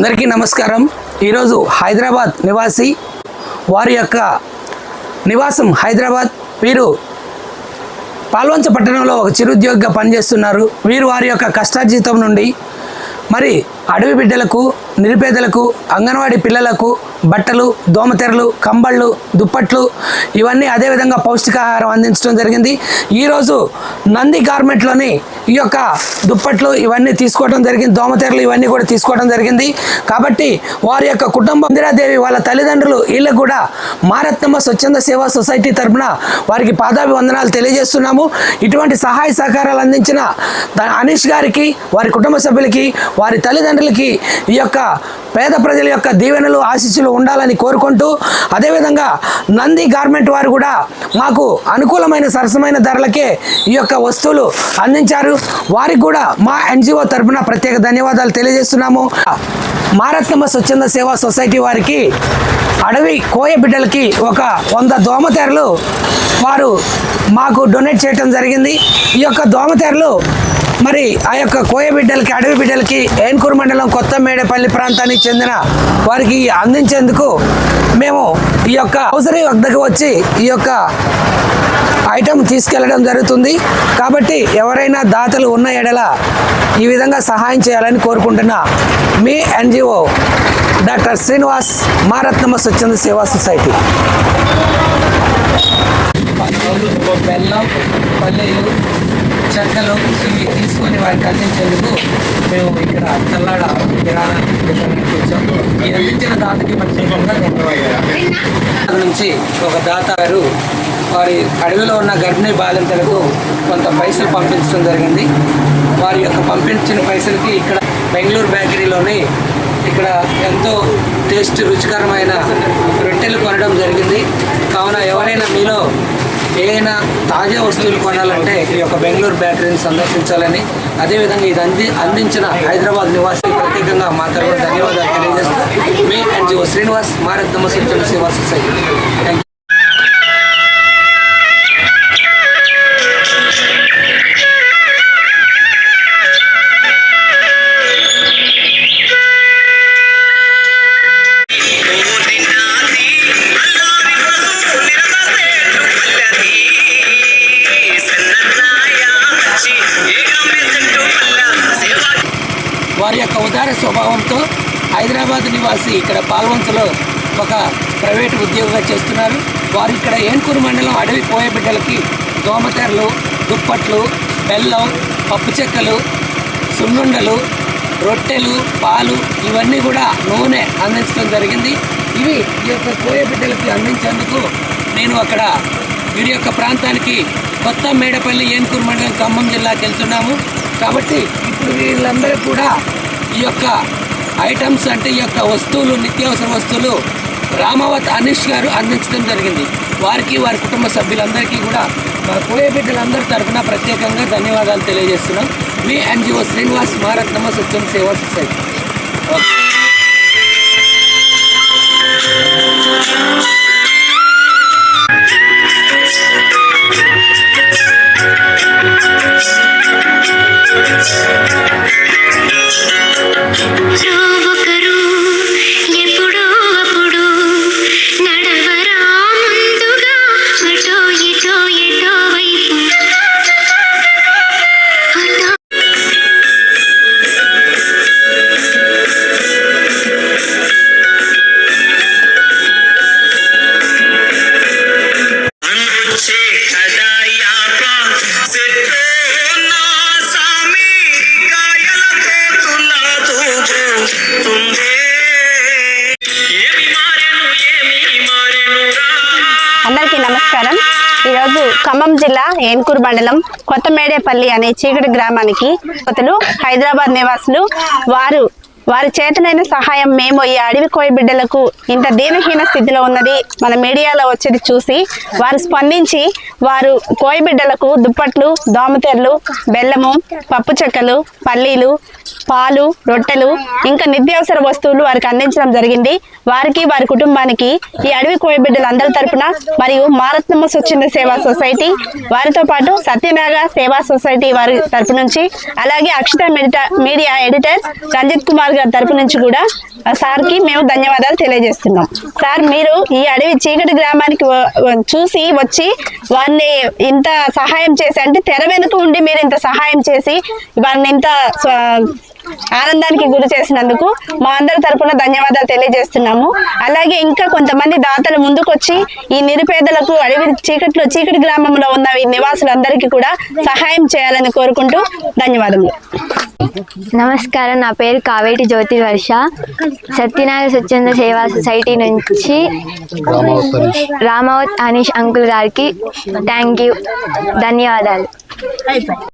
అందరికీ నమస్కారం. ఈరోజు హైదరాబాద్ నివాసి వారి యొక్క నివాసం హైదరాబాద్. వీరు పాల్వంచ పట్టణంలో ఒక చిరుద్యోగిగా పనిచేస్తున్నారు. వీరు వారి యొక్క కష్టార్జితం నుండి మరి అడవి బిడ్డలకు నిరుపేదలకు అంగన్వాడీ పిల్లలకు బట్టలు దోమతెరలు కంబళ్ళు దుప్పట్లు ఇవన్నీ అదేవిధంగా పౌష్టికాహారం అందించడం జరిగింది. ఈరోజు నంది గార్మెంట్లోని ఈ యొక్క దుప్పట్లు ఇవన్నీ తీసుకోవడం జరిగింది దోమతెరలు ఇవన్నీ కూడా తీసుకోవడం జరిగింది. కాబట్టి వారి యొక్క కుటుంబం ఇందిరాదేవి వాళ్ళ తల్లిదండ్రులు వీళ్ళకు కూడా మారత్నమ్మ స్వచ్ఛంద సేవా సొసైటీ తరపున వారికి పాదాభివందనాలు తెలియజేస్తున్నాము. ఇటువంటి సహాయ సహకారాలు అందించిన అనీష్ గారికి వారి కుటుంబ సభ్యులకి వారి తల్లిదండ్రులకి ఈ యొక్క పేద ప్రజల యొక్క దీవెనలు ఆశీస్సులు ఉండాలని కోరుకుంటూ అదేవిధంగా నంది గార్మెంట్ వారు కూడా మాకు అనుకూలమైన సరసమైన ధరలకే ఈ యొక్క వస్తువులు అందించారు. వారికి కూడా మా ఎన్జిఓ తరపున ప్రత్యేక ధన్యవాదాలు తెలియజేస్తున్నాము. మారత్నమ్మ స్వచ్ఛంద సేవా సొసైటీ వారికి అడవి కోయ బిడ్డలకి ఒక వంద దోమతెరలు వారు మాకు డొనేట్ చేయటం జరిగింది. ఈ యొక్క దోమతెరలు మరి ఆ యొక్క కోయ బిడ్డలకి అడవి బిడ్డలకి ఏన్కూరు మండలం కొత్త మేడపల్లి ప్రాంతానికి చెందిన వారికి అందించేందుకు మేము ఈ యొక్క అవసరం వద్దకు వచ్చి ఈ యొక్క ఐటమ్ తీసుకెళ్ళడం జరుగుతుంది. కాబట్టి ఎవరైనా దాతలు ఉన్న ఎడల ఈ విధంగా సహాయం చేయాలని కోరుకుంటున్నా మీ ఎన్జిఓ డాక్టర్ శ్రీనివాస్ మారత్నమ్మ స్వచ్ఛంద సేవా సొసైటీ. బెల్లం పల్లీలు చెక్కలు ఇవి తీసుకొని వారికి అందించేందుకు మేము ఇక్కడ తల్లాడ కిరాణా దుకాణానికి వచ్చాము ఈ అందించిన దాతకి ప్రత్యేకంగా ధన్యవాదాలు. అక్కడ నుంచి ఒక దాత గారు వారి అడవిలో ఉన్న గర్భిణీ బాలింతలకు కొంత పైసలు పంపించడం జరిగింది. వారి యొక్క పంపించిన పైసలకి ఇక్కడ బెంగళూరు బేకరీలోని ఇక్కడ ఎంతో టేస్ట్ రుచికరమైన రొట్టెలు కొనడం జరిగింది. కావున ఎవరైనా మీలో ఏదైనా తాజా వస్తువులు కొనాలంటే ఈ యొక్క బెంగళూరు బ్యాటరీని సందర్శించాలని. అదేవిధంగా ఇది అంది అందించిన హైదరాబాద్ నివాసి ప్రత్యేకంగా మా తరఫున ధన్యవాదాలు తెలియజేస్తూ మీ ఎన్జిఓ శ్రీనివాస్ మారత్నమ్మ స్వచ్ఛంద సేవా సొసైటీ వారి యొక్క ఉదార స్వభావంతో హైదరాబాద్ నివాసి ఇక్కడ పాల్వంచలో ఒక ప్రైవేట్ ఉద్యోగంగా చేస్తున్నారు. వారు ఇక్కడ ఏన్కూరు మండలం అడవి పోయే బిడ్డలకి దోమతెరలు దుప్పట్లు బెల్లం పప్పు చెక్కలు సున్నుండలు రొట్టెలు పాలు ఇవన్నీ కూడా నూనె అందించడం జరిగింది. ఇవి ఈ యొక్క కోయ బిడ్డలకి అందించేందుకు నేను అక్కడ వీరి యొక్క ప్రాంతానికి కొత్త మేడపల్లి ఏన్కూరు మండలం ఖమ్మం జిల్లాకి వెళ్తున్నాము. కాబట్టి ఇప్పుడు వీళ్ళందరూ కూడా ఈ యొక్క ఐటమ్స్ అంటే ఈ యొక్క వస్తువులు నిత్యావసర వస్తువులు రామావత్ అనీష్ గారు అందించడం జరిగింది. వారికి వారి కుటుంబ సభ్యులందరికీ కూడా మా కోయ బిడ్డలందరి తరఫున ప్రత్యేకంగా ధన్యవాదాలు తెలియజేస్తున్నాం. మీ ఎన్జిఓ శ్రీనివాస్ మారత్నమ్మ సత్యం సేవా సొసైటీ. ఓకే. ఈరోజు ఖమ్మం జిల్లా ఏన్కూరు మండలం కొత్తమేడేపల్లి అనే చీకటి గ్రామానికి కొత్తలు హైదరాబాద్ నివాసులు వారు వారి చేతనైన సహాయం మేము ఈ అడవి కోయి బిడ్డలకు ఇంత దీనహీన స్థితిలో ఉన్నది. మన మీడియాలో వచ్చేది చూసి వారు స్పందించి వారు కోయి బిడ్డలకు దుప్పట్లు దోమతెరలు బెల్లము పప్పు చెక్కలు పల్లీలు పాలు రొట్టెలు ఇంకా నిత్యావసర వస్తువులు వారికి అందించడం జరిగింది. వారికి వారి కుటుంబానికి ఈ అడవి కోయ బిడ్డలందరి తరపున మరియు మారత్నమ్మ స్వచ్ఛంద సేవా సొసైటీ వారితో పాటు సత్యనాగ సేవా సొసైటీ వారి తరపు నుంచి అలాగే అక్షత మీడియా ఎడిటర్ రంజిత్ కుమార్ గారి తరపు నుంచి కూడా సార్కి మేము ధన్యవాదాలు తెలియజేస్తున్నాం. సార్ మీరు ఈ అడవి చీకటి గ్రామానికి చూసి వచ్చి వారిని ఇంత సహాయం చేసి అంటే తెర వెనుక ఉండి మీరు ఇంత సహాయం చేసి వారిని ఇంత ఆనందానికి గురి చేసినందుకు మా అందరి తరపున ధన్యవాదాలు తెలియజేస్తున్నాము. అలాగే ఇంకా కొంతమంది దాతలు ముందుకొచ్చి ఈ నిరుపేదలకు అడవి చీకట్లో చీకటి గ్రామంలో ఉన్న ఈ నివాసులందరికీ కూడా సహాయం చేయాలని కోరుకుంటూ ధన్యవాదములు. నమస్కారం. నా పేరు కావేటి జ్యోతి వర్ష. సత్యనారాయణ స్వచ్ఛంద సేవా సొసైటీ నుంచి రామావత్ అనీష్ అంకుల్ గారికి థ్యాంక్ యూ. ధన్యవాదాలు.